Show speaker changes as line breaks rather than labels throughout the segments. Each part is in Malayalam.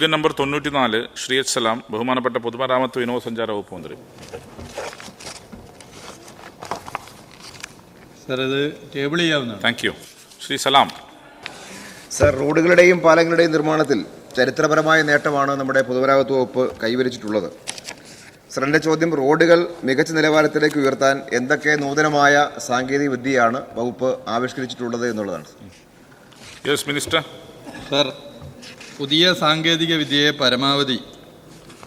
ചോദ്യം നമ്പർ തൊണ്ണൂറ്റിനാല് ശ്രീ എച്ച് സലാം ബഹുമാനപ്പെട്ട പൊതുമരാമത്ത് വിനോദസഞ്ചാര വകുപ്പ് മന്ത്രി.
സാർ ഇത് ടേബിൾ ചെയ്യാവുന്നതാണ്.
Thank you Shri Salam.
Sir റോഡുകളുടെയും പാലങ്ങളുടെയും നിർമ്മാണത്തിൽ ചരിത്രപരമായ നേട്ടമാണ് നമ്മുടെ പൊതുമരാമത്ത് വകുപ്പ് കൈവരിച്ചിട്ടുള്ളത്. സർ എന്റെ ചോദ്യം റോഡുകൾ മികച്ച നിലവാരത്തിലേക്ക് ഉയർത്താൻ എന്തൊക്കെ നൂതനമായ സാങ്കേതിക വിദ്യയാണ് വകുപ്പ് ആവിഷ്കരിച്ചിട്ടുള്ളത് എന്നുള്ളതാണ്
യെസ് മിനിസ്റ്റർ
സാർ പുതിയ സാങ്കേതിക വിദ്യയെ പരമാവധി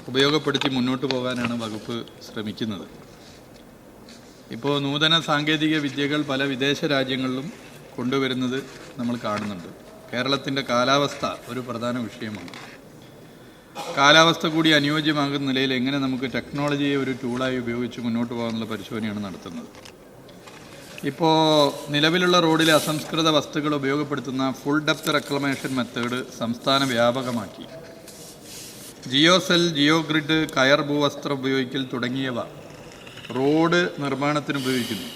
ഉപയോഗപ്പെടുത്തി മുന്നോട്ട് പോകാനാണ് വകുപ്പ് ശ്രമിക്കുന്നത്. ഇപ്പോൾ നൂതന സാങ്കേതിക വിദ്യകൾ പല വിദേശ രാജ്യങ്ങളിലും കൊണ്ടുവരുന്നത് നമ്മൾ കാണുന്നുണ്ട്. കേരളത്തിന്റെ കാലാവസ്ഥ ഒരു പ്രധാന വിഷയമാണ്. കാലാവസ്ഥ കൂടി അനുയോജ്യമാകുന്ന നിലയിൽ എങ്ങനെ നമുക്ക് ടെക്നോളജിയെ ഒരു ടൂളായി ഉപയോഗിച്ച് മുന്നോട്ട് പോകാനുള്ള പരിശോധനയാണ് നടത്തുന്നത്. ഇപ്പോൾ നിലവിലുള്ള റോഡിലെ അസംസ്കൃത വസ്തുക്കൾ ഉപയോഗപ്പെടുത്തുന്ന ഫുൾ ഡെപ്ത് റെക്ലമേഷൻ മെത്തേഡ് സംസ്ഥാന വ്യാപകമാക്കി. ജിയോ സെൽ ജിയോ ഗ്രിഡ് കയർ ഭൂവസ്ത്രം ഉപയോഗിക്കൽ തുടങ്ങിയവ റോഡ് നിർമ്മാണത്തിന് ഉപയോഗിക്കുന്നു.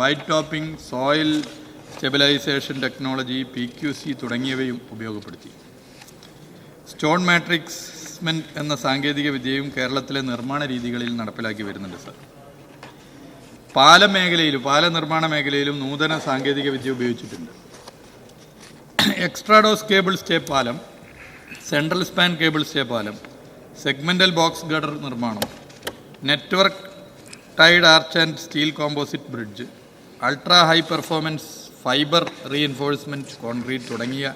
White topping soil stabilisation technology P Q C തുടങ്ങിയവയും ഉപയോഗപ്പെടുത്തി. സ്റ്റോൺ മാട്രിക്സ്മെന്റ് എന്ന സാങ്കേതിക വിദ്യയും കേരളത്തിലെ നിർമ്മാണ രീതികളിൽ നടപ്പിലാക്കി വരുന്നുണ്ട് സാർ പാല മേഖലയിലും പാല നിർമ്മാണ മേഖലയിലും നൂതന സാങ്കേതിക വിദ്യ ഉപയോഗിച്ചിട്ടുണ്ട് എക്സ്ട്രാ ഡോസ് കേബിൾ സ്റ്റേ പാലം സെൻട്രൽ സ്പാൻ കേബിൾ സ്റ്റേ പാലം സെഗ്മെന്റൽ ബോക്സ് ഗഡർ നിർമ്മാണം network tied arch and steel composite bridge ultra high performance fibre reinforcement concrete തുടങ്ങിയ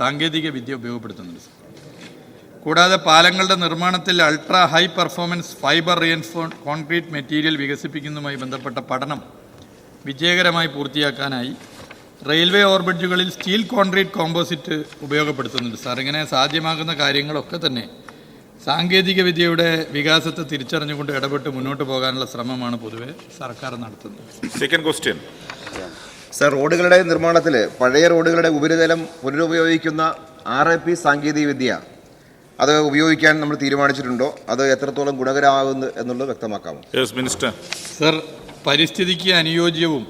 സാങ്കേതിക വിദ്യ ഉപയോഗപ്പെടുത്തുന്നുണ്ട്. കൂടാതെ പാലങ്ങളുടെ നിർമ്മാണത്തിൽ ultra high performance fibre reinforced concrete material വികസിപ്പിക്കുന്നതുമായി ബന്ധപ്പെട്ട പഠനം വിജയകരമായി പൂർത്തിയാക്കാനായി റെയിൽവേ ഓർബിറ്റുകളിൽ സ്റ്റീൽ കോൺക്രീറ്റ് കോമ്പോസിറ്റ് ഉപയോഗപ്പെടുത്തുന്നുണ്ട്. സാർ ഇങ്ങനെ സാധ്യമാകുന്ന കാര്യങ്ങളൊക്കെ തന്നെ സാങ്കേതിക വിദ്യയുടെ വികാസത്തെ തിരിച്ചറിഞ്ഞുകൊണ്ട് ഇടപെട്ട് മുന്നോട്ട് പോകാനുള്ള ശ്രമമാണ് പൊതുവെ സർക്കാർ നടത്തുന്നത്.
സെക്കൻഡ് ക്വസ്റ്റ്യൻ
സർ റോഡുകളുടെ നിർമ്മാണത്തിൽ പഴയ റോഡുകളുടെ ഉപരിതലം പുനരുപയോഗിക്കുന്ന ആർ എ പി സാങ്കേതിക വിദ്യ അത് ഉപയോഗിക്കാൻ നമ്മൾ തീരുമാനിച്ചിട്ടുണ്ടോ? അത് എത്രത്തോളം ഗുണകരമാകുന്നു എന്നുള്ളത് വ്യക്തമാക്കാമോ
യെസ് മിനിസ്റ്റർ
സർ പരിസ്ഥിതിക്ക് അനുയോജ്യവും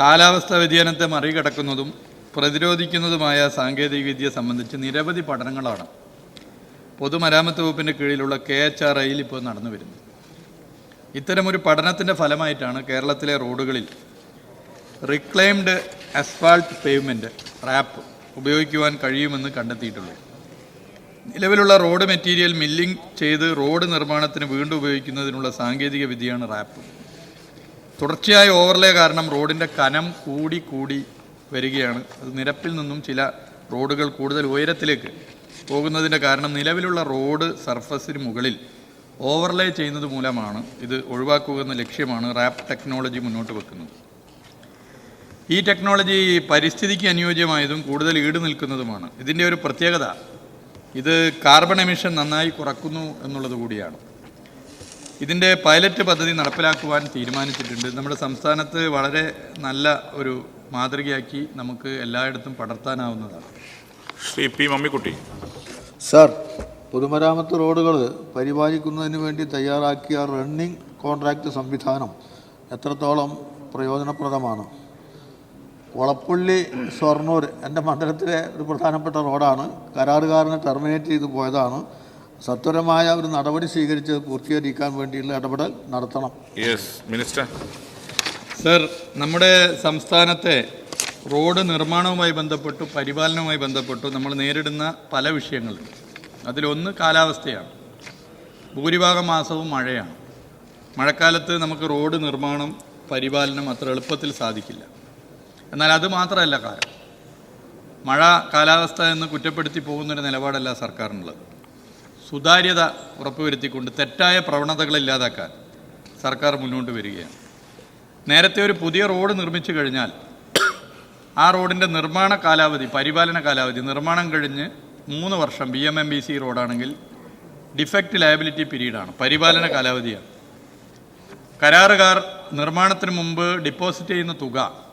കാലാവസ്ഥാ വ്യതിയാനത്തെ മറികടക്കുന്നതും പ്രതിരോധിക്കുന്നതുമായ സാങ്കേതികവിദ്യ സംബന്ധിച്ച് നിരവധി പഠനങ്ങളാണ് പൊതുമരാമത്ത് വകുപ്പിന്റെ കീഴിലുള്ള കെ എച്ച് ആർ ഐയിൽ ഇപ്പോൾ നടന്നു വരുന്നത്. ഇത്തരമൊരു പഠനത്തിന്റെ ഫലമായിട്ടാണ് കേരളത്തിലെ റോഡുകളിൽ റിക്ലെയിംഡ് അസ്ഫാൾട്ട് പേയ്മെന്റ് റാപ്പ് ഉപയോഗിക്കുവാൻ കഴിയുമെന്ന് കണ്ടെത്തിയിട്ടുള്ളത്. നിലവിലുള്ള റോഡ് മെറ്റീരിയൽ മില്ലിംഗ് ചെയ്ത് റോഡ് നിർമ്മാണത്തിന് വീണ്ടും ഉപയോഗിക്കുന്നതിനുള്ള സാങ്കേതിക വിദ്യയാണ് റാപ്പ്. തുടർച്ചയായ ഓവർലേ കാരണം റോഡിന്റെ കനം കൂടി കൂടി വരികയാണ്. അത് നിരപ്പിൽ നിന്നും ചില റോഡുകൾ കൂടുതൽ ഉയരത്തിലേക്ക് പോകുന്നതിന്റെ കാരണം നിലവിലുള്ള റോഡ് സർഫസിന് മുകളിൽ ഓവർലേ ചെയ്യുന്നത് മൂലമാണ് ഇത് ഒഴിവാക്കുക എന്ന ലക്ഷ്യമാണ് റാപ്പ് ടെക്നോളജി മുന്നോട്ട് വെക്കുന്നത്. ഈ ടെക്നോളജി പരിസ്ഥിതിക്ക് അനുയോജ്യമായതും കൂടുതൽ ഈട് നിൽക്കുന്നതുമാണ് ഇതിന്റെ ഒരു പ്രത്യേകത ഇത് കാർബൺ എമിഷൻ നന്നായി കുറക്കുന്നു എന്നുള്ളത് കൂടിയാണ്. ഇതിന്റെ പൈലറ്റ് പദ്ധതി നടപ്പിലാക്കുവാൻ തീരുമാനിച്ചിട്ടുണ്ട്. നമ്മുടെ സംസ്ഥാനത്ത് വളരെ നല്ല ഒരു മാതൃകയാക്കി നമുക്ക് എല്ലായിടത്തും പടർത്താനാവുന്നതാണ്.
ശ്രീ പി മമ്മിക്കുട്ടി.
സർ പൊതുമരാമത്ത് റോഡുകൾ പരിപാലിക്കുന്നതിന് വേണ്ടി തയ്യാറാക്കിയ റണ്ണിംഗ് കോൺട്രാക്റ്റ് സംവിധാനം എത്രത്തോളം പ്രയോജനപ്രദമാണ്? കൊളപ്പുള്ളി ഷൊർണൂർ എന്റെ മണ്ഡലത്തിലെ ഒരു പ്രധാനപ്പെട്ട റോഡാണ്. കരാറുകാരനെ ടെർമിനേറ്റ് ചെയ്തു പോയതാണ്. സത്വരമായ ഒരു നടപടി സ്വീകരിച്ച് പൂർത്തീകരിക്കാൻ വേണ്ടിയുള്ള ഇടപെടൽ നടത്തണം.
യെസ് മിനിസ്റ്റർ
സർ നമ്മുടെ സംസ്ഥാനത്തെ റോഡ് നിർമ്മാണവുമായി ബന്ധപ്പെട്ടു പരിപാലനവുമായി ബന്ധപ്പെട്ടു നമ്മൾ നേരിടുന്ന പല വിഷയങ്ങളുണ്ട് അതിലൊന്ന് കാലാവസ്ഥയാണ്. ഭൂരിഭാഗം മാസവും മഴയാണ്. മഴക്കാലത്ത് നമുക്ക് റോഡ് നിർമ്മാണം പരിപാലനം അത്ര എളുപ്പത്തിൽ സാധിക്കില്ല. എന്നാൽ അത് മാത്രമല്ല കാരണം മഴ കാലാവസ്ഥ എന്ന് കുറ്റപ്പെടുത്തി പോകുന്നൊരു നിലപാടല്ല സർക്കാരിനുള്ളത്. സുതാര്യത ഉറപ്പുവരുത്തിക്കൊണ്ട് തെറ്റായ പ്രവണതകൾ ഇല്ലാതാക്കാൻ സർക്കാർ മുന്നോട്ട് വരികയാണ്. നേരത്തെ ഒരു പുതിയ റോഡ് നിർമ്മിച്ചു കഴിഞ്ഞാൽ ആ റോഡിന്റെ നിർമ്മാണ കാലാവധി പരിപാലന കാലാവധി നിർമ്മാണം കഴിഞ്ഞ് മൂന്ന് വർഷം B M M B C റോഡാണെങ്കിൽ defect liability പീരീഡാണ് പരിപാലന കാലാവധിയാണ്. കരാറുകാർ നിർമ്മാണത്തിന് മുമ്പ് ഡിപ്പോസിറ്റ് ചെയ്യുന്ന തുക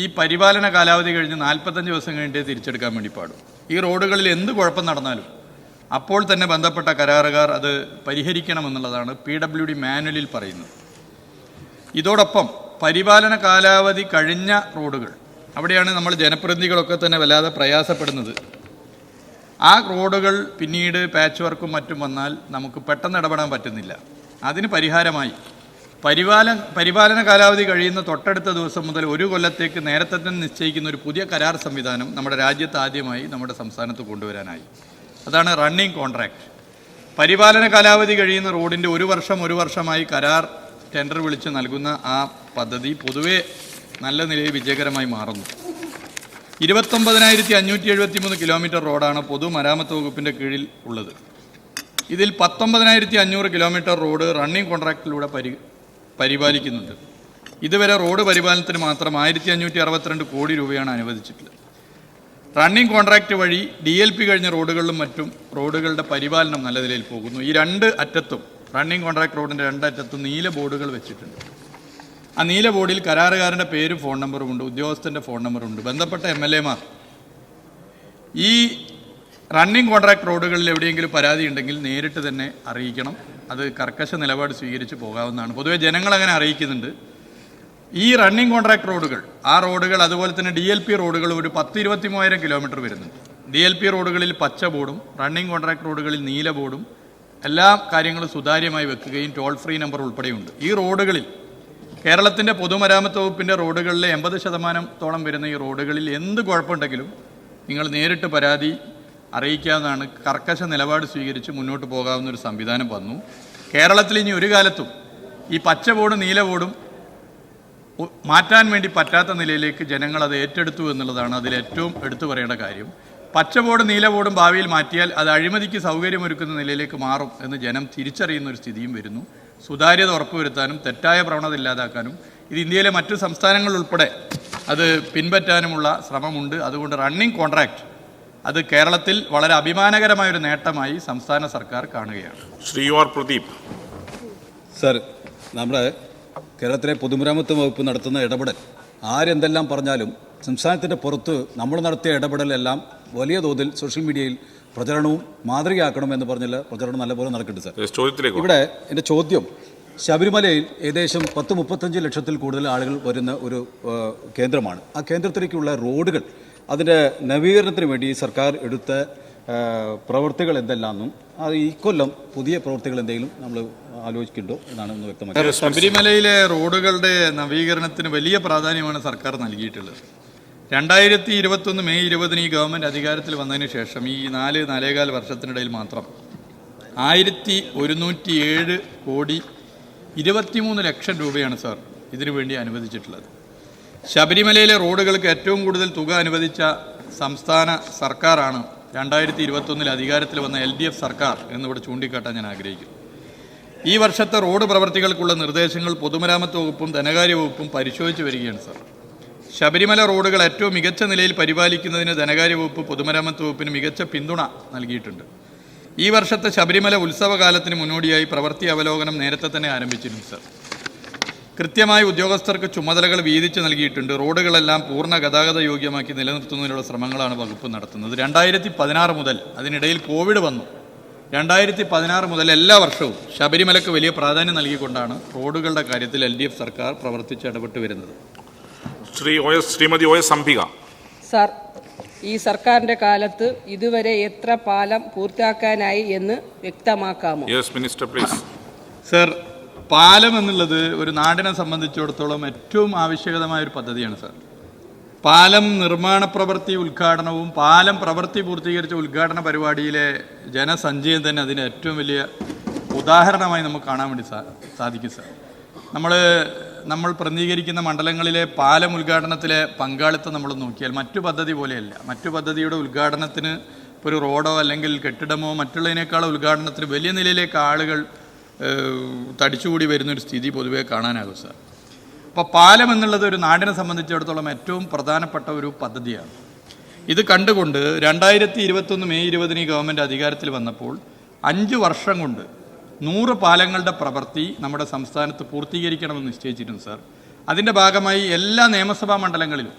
ഈ പരിപാലന കാലാവധി കഴിഞ്ഞ് നാൽപ്പത്തഞ്ച് ദിവസം കഴിഞ്ഞിട്ടേ തിരിച്ചെടുക്കാൻ വേണ്ടി പാടും. ഈ റോഡുകളിൽ എന്ത് കുഴപ്പം നടന്നാലും അപ്പോൾ തന്നെ ബന്ധപ്പെട്ട കരാറുകാർ അത് പരിഹരിക്കണമെന്നുള്ളതാണ് പി ഡബ്ല്യു ഡി മാനുവലിൽ പറയുന്നത്. ഇതോടൊപ്പം പരിപാലന കാലാവധി കഴിഞ്ഞ റോഡുകൾ അവിടെയാണ് നമ്മൾ ജനപ്രതിനിധികളൊക്കെ തന്നെ വല്ലാതെ പ്രയാസപ്പെടുന്നത്. ആ റോഡുകൾ പിന്നീട് പാച്ച് വർക്കും മറ്റും വന്നാൽ നമുക്ക് പെട്ടെന്ന് ഇടപെടാൻ പറ്റുന്നില്ല. അതിന് പരിഹാരമായി പരിപാലന പരിപാലന കാലാവധി കഴിയുന്ന തൊട്ടടുത്ത ദിവസം മുതൽ ഒരു കൊല്ലത്തേക്ക് നേരത്തെ തന്നെ നിശ്ചയിക്കുന്ന ഒരു പുതിയ കരാർ സംവിധാനം നമ്മുടെ രാജ്യത്ത് ആദ്യമായി നമ്മുടെ സംസ്ഥാനത്ത് കൊണ്ടുവരാനായി. അതാണ് റണ്ണിംഗ് കോൺട്രാക്റ്റ് പരിപാലന കാലാവധി കഴിയുന്ന റോഡിന്റെ ഒരു വർഷം ഒരു വർഷമായി കരാർ ടെൻഡർ വിളിച്ച് നൽകുന്ന ആ പദ്ധതി പൊതുവേ നല്ല നിലയിൽ വിജയകരമായി മാറുന്നു. ഇരുപത്തൊമ്പതിനായിരത്തി അഞ്ഞൂറ്റി എഴുപത്തി മൂന്ന് കിലോമീറ്റർ റോഡാണ് പൊതുമരാമത്ത് വകുപ്പിന്റെ കീഴിൽ ഉള്ളത്. ഇതിൽ പത്തൊമ്പതിനായിരത്തി അഞ്ഞൂറ് കിലോമീറ്റർ റോഡ് റണ്ണിംഗ് കോൺട്രാക്റ്റിലൂടെ പരി പരിപാലിക്കുന്നുണ്ട്. ഇതുവരെ റോഡ് പരിപാലനത്തിന് മാത്രം ആയിരത്തി അഞ്ഞൂറ്റി അറുപത്തിരണ്ട് കോടി രൂപയാണ് അനുവദിച്ചിട്ടുള്ളത്. റണ്ണിംഗ് കോൺട്രാക്റ്റ് വഴി ഡി എൽ പി കഴിഞ്ഞ റോഡുകളിലും മറ്റും റോഡുകളുടെ പരിപാലനം നല്ല നിലയിൽ പോകുന്നു. ഈ രണ്ട് അറ്റത്തും റണ്ണിംഗ് കോൺട്രാക്ട് റോഡിന്റെ രണ്ടറ്റത്തും നീല ബോർഡുകൾ വെച്ചിട്ടുണ്ട്. ആ നീല ബോർഡിൽ കരാറുകാരന്റെ പേരും ഫോൺ നമ്പറും ഉണ്ട് ഉദ്യോഗസ്ഥന്റെ ഫോൺ നമ്പറും ഉണ്ട്. ബന്ധപ്പെട്ട എം എൽ എമാർ ഈ റണ്ണിംഗ് കോൺട്രാക്ട് റോഡുകളിൽ എവിടെയെങ്കിലും പരാതി ഉണ്ടെങ്കിൽ നേരിട്ട് തന്നെ അറിയിക്കണം. അത് കർക്കശ നിലപാട് സ്വീകരിച്ച് പോകാവുന്നതാണ്. പൊതുവേ ജനങ്ങൾ അങ്ങനെ അറിയിക്കുന്നുണ്ട്. ഈ റണ്ണിംഗ് കോൺട്രാക്ട് റോഡുകൾ ആ റോഡുകൾ അതുപോലെ തന്നെ ഡി എൽ പി റോഡുകൾ ഒരു പത്ത് ഇരുപത്തി മൂവായിരം കിലോമീറ്റർ വരുന്നുണ്ട്. ഡി എൽ പി റോഡുകളിൽ പച്ച ബോർഡും റണ്ണിംഗ് കോൺട്രാക്ട് റോഡുകളിൽ നീല ബോർഡും എല്ലാ കാര്യങ്ങളും സുതാര്യമായി വെക്കുകയും ടോൾ ഫ്രീ നമ്പർ ഉൾപ്പെടെയുണ്ട്. ഈ റോഡുകളിൽ കേരളത്തിന്റെ പൊതുമരാമത്ത് വകുപ്പിന്റെ റോഡുകളിലെ എൺപത് ശതമാനത്തോളം വരുന്ന ഈ റോഡുകളിൽ എന്ത് കുഴപ്പമുണ്ടെങ്കിലും നിങ്ങൾ നേരിട്ട് പരാതി അറിയിക്കാവുന്നതാണ്. കർക്കശ നിലപാട് സ്വീകരിച്ച് മുന്നോട്ട് പോകാവുന്ന ഒരു സംവിധാനം വന്നു. കേരളത്തിൽ ഇനി ഒരു കാലത്തും ഈ പച്ച ബോർഡും നീല ബോർഡും മാറ്റാൻ വേണ്ടി പറ്റാത്ത നിലയിലേക്ക് ജനങ്ങൾ അത് ഏറ്റെടുത്തു എന്നുള്ളതാണ് അതിൽ ഏറ്റവും എടുത്തു പറയേണ്ട കാര്യം. പച്ച ബോർഡ് നീല ബോർഡും ഭാവിയിൽ മാറ്റിയാൽ അത് അഴിമതിക്ക് സൗകര്യമൊരുക്കുന്ന നിലയിലേക്ക് മാറും എന്ന് ജനം തിരിച്ചറിയുന്ന ഒരു സ്ഥിതിയും വരുന്നു. സുതാര്യത ഉറപ്പുവരുത്താനും തെറ്റായ പ്രവണത ഇല്ലാതാക്കാനും ഇത് ഇന്ത്യയിലെ മറ്റു സംസ്ഥാനങ്ങൾ ഉൾപ്പെടെ അത് പിൻപറ്റാനുമുള്ള ശ്രമമുണ്ട്. അതുകൊണ്ട് റണ്ണിംഗ് കോൺട്രാക്ട് അത് കേരളത്തിൽ വളരെ അഭിമാനകരമായ ഒരു നേട്ടമായി സംസ്ഥാന സർക്കാർ കാണുകയാണ്.
ശ്രീ ആർ പ്രദീപ്.
സർ നമ്മുടെ കേരളത്തിലെ പൊതുമരാമത്ത് വകുപ്പ് നടത്തുന്ന ഇടപെടൽ ആരെന്തെല്ലാം പറഞ്ഞാലും സംസ്ഥാനത്തിന്റെ പുറത്ത് നമ്മൾ നടത്തിയ ഇടപെടലെല്ലാം വലിയ തോതിൽ സോഷ്യൽ മീഡിയയിൽ പ്രചരണവും മാതൃകയാക്കണമെന്ന് പറഞ്ഞാൽ പ്രചരണം നല്ലപോലെ നടക്കുന്നുണ്ട് സർ.
ചോദ്യത്തിലേക്ക്
ഇവിടെ എന്റെ ചോദ്യം ശബരിമലയിൽ ഏകദേശം പത്ത് മുപ്പത്തഞ്ച് ലക്ഷത്തിൽ കൂടുതൽ ആളുകൾ വരുന്ന ഒരു കേന്ദ്രമാണ്. ആ കേന്ദ്രത്തിലേക്കുള്ള റോഡുകൾ അതിന്റെ നവീകരണത്തിന് വേണ്ടി സർക്കാർ എടുത്ത പ്രവൃത്തികൾ എന്തെല്ലാമെന്നും അത് ഈ കൊല്ലം പുതിയ പ്രവൃത്തികൾ എന്തെങ്കിലും നമ്മൾ ആലോചിക്കുന്നുണ്ടോ എന്നാണ് ഒന്ന് വ്യക്തമാക്കുന്നത്
ശബരിമലയിലെ റോഡുകളുടെ നവീകരണത്തിന് വലിയ പ്രാധാന്യമാണ് സർക്കാർ നൽകിയിട്ടുള്ളത്. രണ്ടായിരത്തി ഇരുപത്തൊന്ന് മെയ് ഇരുപതിന് ഈ ഗവൺമെന്റ് അധികാരത്തിൽ വന്നതിന് ശേഷം ഈ നാല് നാലേകാൽ വർഷത്തിനിടയിൽ മാത്രം ആയിരത്തി ഒരുന്നൂറ്റി ഏഴ് കോടി ഇരുപത്തിമൂന്ന് ലക്ഷം രൂപയാണ് സാർ ഇതിനു വേണ്ടി അനുവദിച്ചിട്ടുള്ളത്. ശബരിമലയിലെ റോഡുകൾക്ക് ഏറ്റവും കൂടുതൽ തുക അനുവദിച്ച സംസ്ഥാന സർക്കാരാണ് രണ്ടായിരത്തി ഇരുപത്തൊന്നിൽ അധികാരത്തിൽ വന്ന എൽ ഡി എഫ് സർക്കാർ എന്നിവിടെ ചൂണ്ടിക്കാട്ടാൻ ഞാൻ ആഗ്രഹിക്കുന്നു. ഈ വർഷത്തെ റോഡ് പ്രവർത്തികൾക്കുള്ള നിർദ്ദേശങ്ങൾ പൊതുമരാമത്ത് വകുപ്പും ധനകാര്യ വകുപ്പും പരിശോധിച്ച് വരികയാണ് സർ. ശബരിമല റോഡുകൾ ഏറ്റവും മികച്ച നിലയിൽ പരിപാലിക്കുന്നതിന് ധനകാര്യ വകുപ്പ് പൊതുമരാമത്ത് വകുപ്പിന് മികച്ച പിന്തുണ നൽകിയിട്ടുണ്ട്. ഈ വർഷത്തെ ശബരിമല ഉത്സവകാലത്തിന് മുന്നോടിയായി പ്രവൃത്തി അവലോകനം നേരത്തെ തന്നെ ആരംഭിച്ചിരുന്നു സാർ. കൃത്യമായി ഉദ്യോഗസ്ഥർക്ക് ചുമതലകൾ വീതിച്ച് നൽകിയിട്ടുണ്ട്. റോഡുകളെല്ലാം പൂർണ ഗതാഗത യോഗ്യമാക്കി നിലനിർത്തുന്നതിനുള്ള ശ്രമങ്ങളാണ് വകുപ്പ് നടത്തുന്നത്. രണ്ടായിരത്തി പതിനാറ് മുതൽ അതിനിടയിൽ കോവിഡ് വന്നു. രണ്ടായിരത്തി പതിനാറ് മുതൽ എല്ലാ വർഷവും ശബരിമലക്ക് വലിയ പ്രാധാന്യം നൽകിക്കൊണ്ടാണ് റോഡുകളുടെ കാര്യത്തിൽ എൽ ഡി എഫ് സർക്കാർ പ്രവർത്തിച്ച് ഇടപെട്ട് വരുന്നത്.
Shri O S Shrimati O S Ambika.
Sir ഈ സർക്കാരിന്റെ കാലത്ത് ഇതുവരെ എത്ര പാലം പൂർത്തിയാക്കാനായി എന്ന് വ്യക്തമാക്കാമോ?
യെസ് മിനിസ്റ്റർ പ്ലീസ്
സർ പാലം എന്നുള്ളത് ഒരു നാടിനെ സംബന്ധിച്ചിടത്തോളം ഏറ്റവും ആവശ്യകതമായ ഒരു പദ്ധതിയാണ് സാർ. പാലം നിർമ്മാണ പ്രവൃത്തി ഉദ്ഘാടനവും പാലം പ്രവൃത്തി പൂർത്തീകരിച്ച ഉദ്ഘാടന പരിപാടിയിലെ ജനസഞ്ചയം തന്നെ അതിന് ഏറ്റവും വലിയ ഉദാഹരണമായി നമുക്ക് കാണാൻ വേണ്ടി സാ സാധിക്കും സാർ. നമ്മൾ നമ്മൾ പ്രതിനിധീകരിക്കുന്ന മണ്ഡലങ്ങളിലെ പാലം ഉദ്ഘാടനത്തിലെ പങ്കാളിത്തം നമ്മൾ നോക്കിയാൽ മറ്റു പദ്ധതി പോലെയല്ല. മറ്റു പദ്ധതിയുടെ ഉദ്ഘാടനത്തിന് ഒരു റോഡോ അല്ലെങ്കിൽ കെട്ടിടമോ മറ്റുള്ളതിനേക്കാൾ ഉദ്ഘാടനത്തിന് വലിയ നിലയിലേക്ക് ആളുകൾ തടിച്ചുകൂടി വരുന്നൊരു സ്ഥിതി പൊതുവെ കാണാനാകും സാർ. അപ്പോൾ പാലം എന്നുള്ളത് ഒരു നാടിനെ സംബന്ധിച്ചിടത്തോളം ഏറ്റവും പ്രധാനപ്പെട്ട ഒരു പദ്ധതിയാണ്. ഇത് കണ്ടുകൊണ്ട് രണ്ടായിരത്തി ഇരുപത്തൊന്ന് മെയ് ഇരുപതിന് ഈ ഗവൺമെന്റ് അധികാരത്തിൽ വന്നപ്പോൾ അഞ്ച് വർഷം കൊണ്ട് നൂറ് പാലങ്ങളുടെ പ്രവൃത്തി നമ്മുടെ സംസ്ഥാനത്ത് പൂർത്തീകരിക്കണമെന്ന് നിശ്ചയിച്ചിരുന്നു സാർ. അതിന്റെ ഭാഗമായി എല്ലാ നിയമസഭാ മണ്ഡലങ്ങളിലും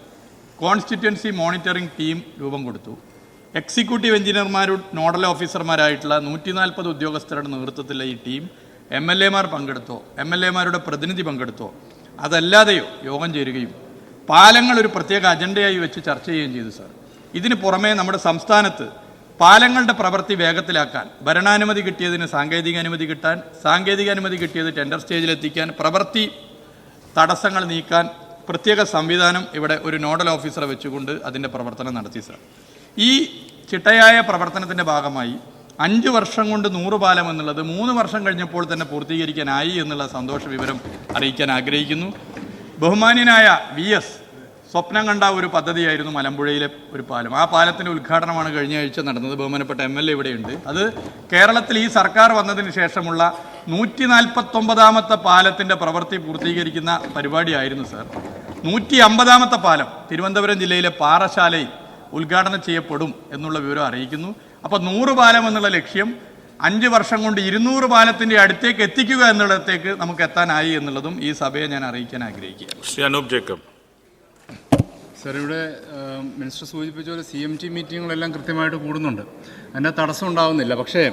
കോൺസ്റ്റിറ്റ്യുവൻസി മോണിറ്ററിംഗ് ടീം രൂപം കൊടുത്തു. എക്സിക്യൂട്ടീവ് എഞ്ചിനീയർമാരും നോഡൽ ഓഫീസർമാരായിട്ടുള്ള നൂറ്റി നാൽപ്പത് ഉദ്യോഗസ്ഥരുടെ നേതൃത്വത്തിലുള്ള ഈ ടീം എം എൽ എമാർ പങ്കെടുത്തോ എം എൽ എമാരുടെ പ്രതിനിധി പങ്കെടുത്തോ അതല്ലാതെയോ യോഗം ചേരുകയും. പാലങ്ങൾ ഒരു പ്രത്യേക അജണ്ടയായി വെച്ച് ചർച്ച ചെയ്യുകയും ചെയ്തു സാർ. ഇതിന് പുറമേ നമ്മുടെ സംസ്ഥാനത്ത് പാലങ്ങളുടെ പ്രവൃത്തി വേഗത്തിലാക്കാൻ ഭരണാനുമതി കിട്ടിയതിന് സാങ്കേതിക അനുമതി കിട്ടാൻ സാങ്കേതിക അനുമതി കിട്ടിയത് ടെൻഡർ സ്റ്റേജിലെത്തിക്കാൻ പ്രവൃത്തി തടസ്സങ്ങൾ നീക്കാൻ പ്രത്യേക സംവിധാനം ഇവിടെ ഒരു നോഡൽ ഓഫീസറെ വെച്ചുകൊണ്ട് അതിന്റെ പ്രവർത്തനം നടത്തി സാർ. ഈ ചിട്ടയായ പ്രവർത്തനത്തിന്റെ ഭാഗമായി അഞ്ച് വർഷം കൊണ്ട് നൂറ് പാലം എന്നുള്ളത് മൂന്ന് വർഷം കഴിഞ്ഞപ്പോൾ തന്നെ പൂർത്തീകരിക്കാനായി എന്നുള്ള സന്തോഷ വിവരം അറിയിക്കാൻ ആഗ്രഹിക്കുന്നു. ബഹുമാന്യനായ വി എസ് സ്വപ്നം കണ്ട ഒരു പദ്ധതിയായിരുന്നു മലമ്പുഴയിലെ ഒരു പാലം. ആ പാലത്തിന്റെ ഉദ്ഘാടനമാണ് കഴിഞ്ഞ ആഴ്ച നടന്നത്. ബഹുമാനപ്പെട്ട എം എൽ എ ഇവിടെയുണ്ട്. അത് കേരളത്തിൽ ഈ സർക്കാർ വന്നതിന് ശേഷമുള്ള നൂറ്റി നാൽപ്പത്തൊമ്പതാമത്തെ പാലത്തിന്റെ പ്രവൃത്തി പൂർത്തീകരിക്കുന്ന പരിപാടിയായിരുന്നു സാർ. നൂറ്റി അമ്പതാമത്തെ പാലം തിരുവനന്തപുരം ജില്ലയിലെ പാറശാലയിൽ ഉദ്ഘാടനം ചെയ്യപ്പെടും എന്നുള്ള വിവരം അറിയിക്കുന്നു. അപ്പോൾ നൂറ് പാലം എന്നുള്ള ലക്ഷ്യം അഞ്ച് വർഷം കൊണ്ട് ഇരുന്നൂറ് പാലത്തിന്റെ അടുത്തേക്ക് എത്തിക്കുക എന്നുള്ളടത്തേക്ക് നമുക്ക് എത്താനായി എന്നുള്ളതും ഈ സഭയെ ഞാൻ അറിയിക്കാൻ ആഗ്രഹിക്കുകയാണ്.
ജേക്കബ്.
സാർ ഇവിടെ മിനിസ്റ്റർ സൂചിപ്പിച്ച പോലെ സി എം ടി മീറ്റിങ്ങുകളെല്ലാം കൃത്യമായിട്ട് കൂടുന്നുണ്ട്. അതിന്റെ തടസ്സം ഉണ്ടാവുന്നില്ല. പക്ഷേ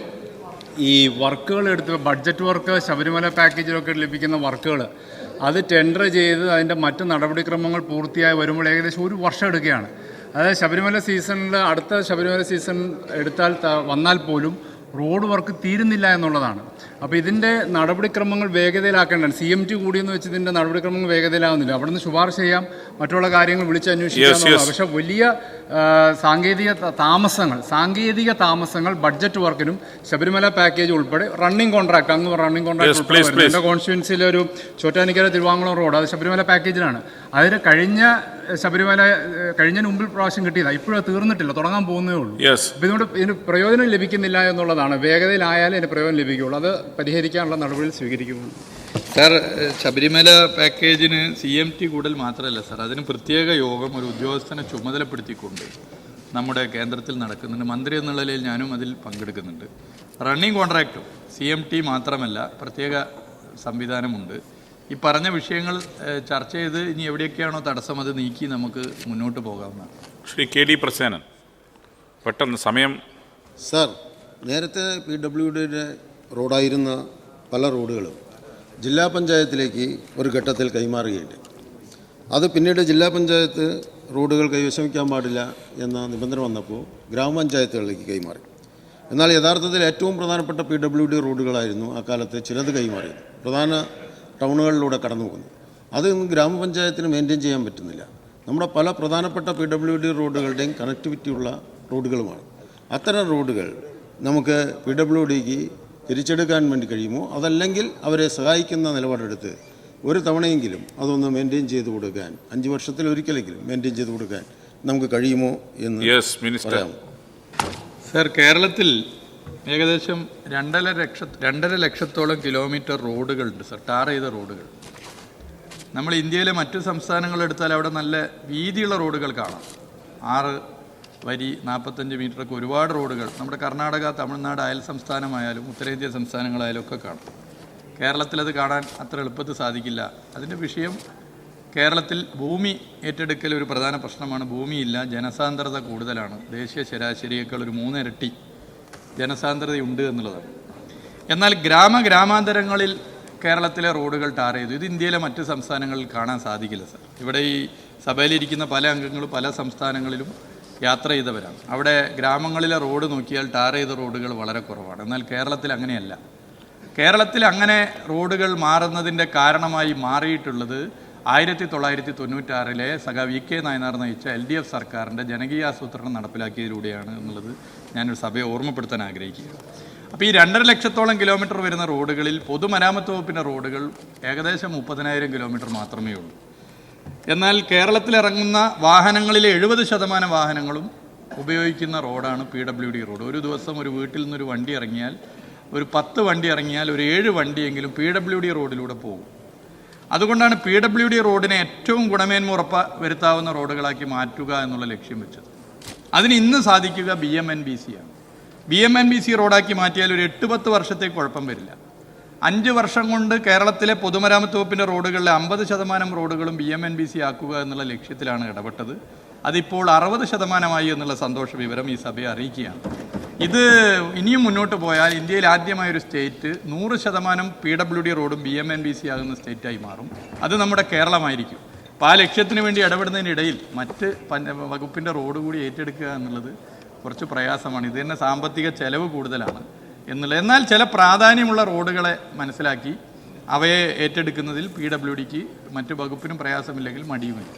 ഈ വർക്കുകൾ എടുത്ത് ബഡ്ജറ്റ് വർക്ക് ശബരിമല പാക്കേജിലൊക്കെ ലഭിക്കുന്ന വർക്കുകൾ അത് ടെൻഡർ ചെയ്ത് അതിന്റെ മറ്റ് നടപടിക്രമങ്ങൾ പൂർത്തിയായി വരുമ്പോൾ ഏകദേശം ഒരു വർഷം എടുക്കുകയാണ്. അതായത് ശബരിമല സീസണിൽ അടുത്ത ശബരിമല സീസൺ എടുത്താൽ വന്നാൽ പോലും റോഡ് വർക്ക് തീരുന്നില്ല എന്നുള്ളതാണ്. അപ്പോൾ ഇതിന്റെ നടപടിക്രമങ്ങൾ വേഗതയിലാക്കേണ്ടതാണ്. സി എം ടി കൂടിയെന്ന് വെച്ച് ഇതിന്റെ നടപടിക്രമങ്ങൾ വേഗതയിലാവുന്നില്ല. അവിടെ നിന്ന് ശുപാർശ ചെയ്യാം മറ്റുള്ള കാര്യങ്ങൾ വിളിച്ച് അന്വേഷിക്കാം
Yes, yes.
പക്ഷേ വലിയ സാങ്കേതിക താമസങ്ങൾ സാങ്കേതിക താമസങ്ങൾ ബഡ്ജറ്റ് വർക്കിനും ശബരിമല പാക്കേജ് ഉൾപ്പെടെ റണ്ണിംഗ് കോൺട്രാക്ട് അങ്ങ് റണ്ണിംഗ് കോൺട്രാക്ട് എന്റെ. എന്റെ ഒരു ചോറ്റാനിക്കര തിരുവാങ്കുളം റോഡ് അത് ശബരിമല പാക്കേജിലാണ് അതിന് കഴിഞ്ഞ ശബരിമല കഴിഞ്ഞതിന് കഴിഞ്ഞ മുമ്പിൽ പ്രാവശ്യം കിട്ടിയതാണ് ഇപ്പോഴും തീർന്നിട്ടില്ല തുടങ്ങാൻ പോകുന്നേ ഉള്ളൂ.
യെസ്
അപ്പോൾ ഇതുകൊണ്ട് ഇതിന് പ്രയോജനം ലഭിക്കുന്നില്ല എന്നുള്ളതാണ്. വേഗതയിലായാലേ ഇതിന് പ്രയോജനം ലഭിക്കുകയുള്ളൂ. അത് പരിഹരിക്കാനുള്ള നടപടികൾ സ്വീകരിക്കുന്നു
സാർ ശബരിമല പാക്കേജിന് സി എം ടി കൂടൽ മാത്രമല്ല സാർ അതിന് പ്രത്യേക യോഗം ഒരു ഉദ്യോഗസ്ഥനെ ചുമതലപ്പെടുത്തിക്കൊണ്ട് നമ്മുടെ കേന്ദ്രത്തിൽ നടക്കുന്നുണ്ട്. മന്ത്രി എന്നുള്ള നിലയിൽ ഞാനും അതിൽ പങ്കെടുക്കുന്നുണ്ട്. റണ്ണിങ് കോൺട്രാക്റ്റും സി എം ടി മാത്രമല്ല പ്രത്യേക സംവിധാനമുണ്ട്. ഈ പറഞ്ഞ വിഷയങ്ങൾ ചർച്ച ചെയ്ത് ഇനി എവിടെയൊക്കെയാണോ തടസ്സം അത് നീക്കി നമുക്ക് മുന്നോട്ട് പോകാവുന്നതാണ്
ശ്രീ കെ ഡി പ്രസേനൻ പെട്ടെന്ന് സമയം
സാർ നേരത്തെ പി ഡബ്ല്യു ഡിയുടെ റോഡായിരുന്ന പല റോഡുകളും ജില്ലാ പഞ്ചായത്തിലേക്ക് ഒരു ഘട്ടത്തിൽ കൈമാറുകയുണ്ട്. അത് പിന്നീട് ജില്ലാ പഞ്ചായത്ത് റോഡുകൾ കൈവശമിക്കാൻ പാടില്ല എന്ന നിബന്ധന വന്നപ്പോൾ ഗ്രാമപഞ്ചായത്തുകളിലേക്ക് കൈമാറി. എന്നാൽ യഥാർത്ഥത്തിൽ ഏറ്റവും പ്രധാനപ്പെട്ട പി ഡബ്ല്യു ഡി റോഡുകളായിരുന്നു അക്കാലത്ത് ചിലത് കൈമാറിയത്. പ്രധാന ടൗണുകളിലൂടെ കടന്നു പോകുന്നത്. അത് ഗ്രാമപഞ്ചായത്തിന് മെയിന്റെയിൻ ചെയ്യാൻ പറ്റുന്നില്ല. നമ്മുടെ പല പ്രധാനപ്പെട്ട പി ഡബ്ല്യു ഡി റോഡുകളുടെയും കണക്ടിവിറ്റിയുള്ള റോഡുകളുമാണ്. അത്തരം റോഡുകൾ നമുക്ക് പി ഡബ്ല്യു ഡിക്ക് തിരിച്ചെടുക്കാൻ വേണ്ടി കഴിയുമോ? അതല്ലെങ്കിൽ അവരെ സഹായിക്കുന്ന നിലപാടെടുത്ത് ഒരു തവണയെങ്കിലും അതൊന്ന് മെയിന്റെയിൻ ചെയ്ത് കൊടുക്കാൻ അഞ്ച് വർഷത്തിൽ ഒരിക്കലെങ്കിലും മെയിന്റെയിൻ ചെയ്ത് കൊടുക്കാൻ നമുക്ക് കഴിയുമോ എന്ന്
യെസ് മിനിസ്റ്റർ
പറയാമോ?
സർ കേരളത്തിൽ ഏകദേശം രണ്ടര ലക്ഷ രണ്ടര ലക്ഷത്തോളം കിലോമീറ്റർ റോഡുകളുണ്ട് സർ ടാർ ചെയ്ത റോഡുകൾ. നമ്മൾ ഇന്ത്യയിലെ മറ്റു സംസ്ഥാനങ്ങൾ എടുത്താൽ അവിടെ നല്ല വീതിയുള്ള റോഡുകൾ കാണാം. ആറ് വരി നാൽപ്പത്തഞ്ച് മീറ്ററൊക്കെ ഒരുപാട് റോഡുകൾ. നമ്മുടെ കർണാടക തമിഴ്നാട് അയൽ സംസ്ഥാനമായാലും ഉത്തരേന്ത്യ സംസ്ഥാനങ്ങളായാലും ഒക്കെ കാണും. കേരളത്തിലത് കാണാൻ അത്ര എളുപ്പത്തിൽ സാധിക്കില്ല. അതിന്റെ വിഷയം കേരളത്തിൽ ഭൂമി ഏറ്റെടുക്കൽ ഒരു പ്രധാന പ്രശ്നമാണ്. ഭൂമിയില്ല ജനസാന്ദ്രത കൂടുതലാണ്. ദേശീയ ശരാശരിയേക്കാൾ ഒരു മൂന്നിരട്ടി ജനസാന്ദ്രതയുണ്ട് എന്നുള്ളതാണ്. എന്നാൽ ഗ്രാമ ഗ്രാമാന്തരങ്ങളിൽ കേരളത്തിലെ റോഡുകൾ ടാർ ചെയ്തു. ഇത് ഇന്ത്യയിലെ മറ്റ് സംസ്ഥാനങ്ങളിൽ കാണാൻ സാധിക്കില്ല സർ. ഇവിടെ ഈ സഭയിലിരിക്കുന്ന പല അംഗങ്ങളും പല സംസ്ഥാനങ്ങളിലും യാത്ര ചെയ്തവരാണ്. അവിടെ ഗ്രാമങ്ങളിലെ റോഡ് നോക്കിയാൽ ടാർ ചെയ്ത റോഡുകൾ വളരെ കുറവാണ്. എന്നാൽ കേരളത്തിൽ അങ്ങനെയല്ല. കേരളത്തിൽ അങ്ങനെ റോഡുകൾ മാറുന്നതിന്റെ കാരണമായി മാറിയിട്ടുള്ളത് ആയിരത്തി തൊള്ളായിരത്തി തൊണ്ണൂറ്റാറിലെ സഖ വി കെ നായനാർ നയിച്ച എൽ ഡി എഫ് സർക്കാരിന്റെ ജനകീയാസൂത്രണം നടപ്പിലാക്കിയതിലൂടെയാണ് എന്നുള്ളത് ഞാനൊരു സഭയെ ഓർമ്മപ്പെടുത്താൻ ആഗ്രഹിക്കുക അപ്പോൾ ഈ രണ്ടര ലക്ഷത്തോളം കിലോമീറ്റർ വരുന്ന റോഡുകളിൽ പൊതുമരാമത്ത് വകുപ്പിന്റെ റോഡുകൾ ഏകദേശം മുപ്പതിനായിരം കിലോമീറ്റർ മാത്രമേ ഉള്ളൂ. എന്നാൽ കേരളത്തിലിറങ്ങുന്ന വാഹനങ്ങളിലെ എഴുപത് ശതമാനം വാഹനങ്ങളും ഉപയോഗിക്കുന്ന റോഡാണ് പി ഡബ്ല്യു ഡി റോഡ്. ഒരു ദിവസം ഒരു വീട്ടിൽ നിന്നൊരു വണ്ടി ഇറങ്ങിയാൽ ഒരു പത്ത് വണ്ടി ഇറങ്ങിയാൽ ഒരു ഏഴ് വണ്ടിയെങ്കിലും പി ഡബ്ല്യു ഡി റോഡിലൂടെ പോകും. അതുകൊണ്ടാണ് പി ഡബ്ല്യു ഡി റോഡിനെ ഏറ്റവും ഗുണമേന്മ ഉറപ്പ വരുത്താവുന്ന റോഡുകളാക്കി മാറ്റുക എന്നുള്ള ലക്ഷ്യം വെച്ചത്. അതിന് ഇന്ന് സാധിക്കുക B M N B C ആണ്. B M N B C റോഡാക്കി മാറ്റിയാൽ ഒരു എട്ട് പത്ത് വർഷത്തേക്ക് കുഴപ്പം വരില്ല. അഞ്ച് വർഷം കൊണ്ട് കേരളത്തിലെ പൊതുമരാമത്ത് വകുപ്പിന്റെ റോഡുകളിലെ അമ്പത് ശതമാനം റോഡുകളും B M N B C ആക്കുക എന്നുള്ള ലക്ഷ്യത്തിലാണ് ഇടപെട്ടത്. അതിപ്പോൾ അറുപത് ശതമാനമായി എന്നുള്ള സന്തോഷ വിവരം ഈ സഭയെ അറിയിക്കുകയാണ്. ഇത് ഇനിയും മുന്നോട്ട് പോയാൽ ഇന്ത്യയിൽ ആദ്യമായൊരു സ്റ്റേറ്റ് നൂറ് ശതമാനം പി ഡബ്ല്യു ഡി റോഡും B M N B C ആകുന്ന സ്റ്റേറ്റായി മാറും. അത് നമ്മുടെ കേരളമായിരിക്കും. അപ്പോൾ ആ ലക്ഷ്യത്തിന് വേണ്ടി ഇടപെടുന്നതിനിടയിൽ മറ്റ് വകുപ്പിന്റെ റോഡ് കൂടി ഏറ്റെടുക്കുക എന്നുള്ളത് കുറച്ച് പ്രയാസമാണ്. ഇത് തന്നെ സാമ്പത്തിക ചെലവ് കൂടുതലാണ്. എന്നുള്ളത് എന്നാൽ ചില പ്രാധാന്യമുള്ള റോഡുകളെ മനസ്സിലാക്കി അവയെ ഏറ്റെടുക്കുന്നതിൽ പി ഡബ്ല്യു ഡിക്ക് മറ്റു വകുപ്പിനും പ്രയാസമില്ലെങ്കിൽ മടിയുമില്ല.